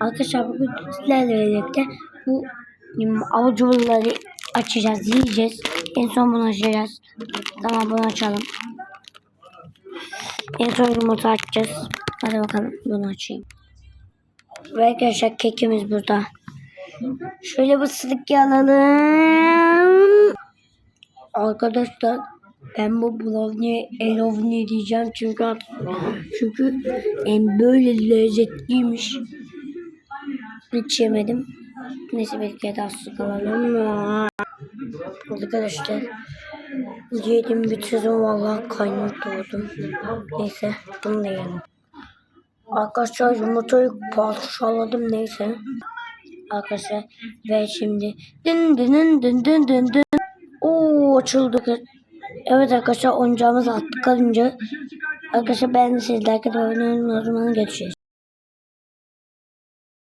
Arkadaşlar bugün sizlerle bu avucumları açacağız, yiyeceğiz. En son bunu açacağız. Tamam bunu açalım. En son yumurta açacağız. Hadi bakalım bunu açayım. Ve arkadaşlar kekimiz burada. Şöyle bir sıdık alalım. Arkadaşlar ben bu brownie elovni diyeceğim çünkü çünkü en böyle lezzetliymiş. Hiç yemedim. Neyse kere daha su alalım. Arkadaşlar yedim bitirdim vallahi karnım doydum. Neyse bunu da yiyelim. Arkadaşlar yumurtayı parçaladım neyse. Arkadaşlar ve şimdi dın dın dın dın dın dın. Oo açıldı. Evet arkadaşlar oyuncağımız attı kalınca. Arkadaşlar ben de sizlerle de oynayalım o zaman geçeceğiz.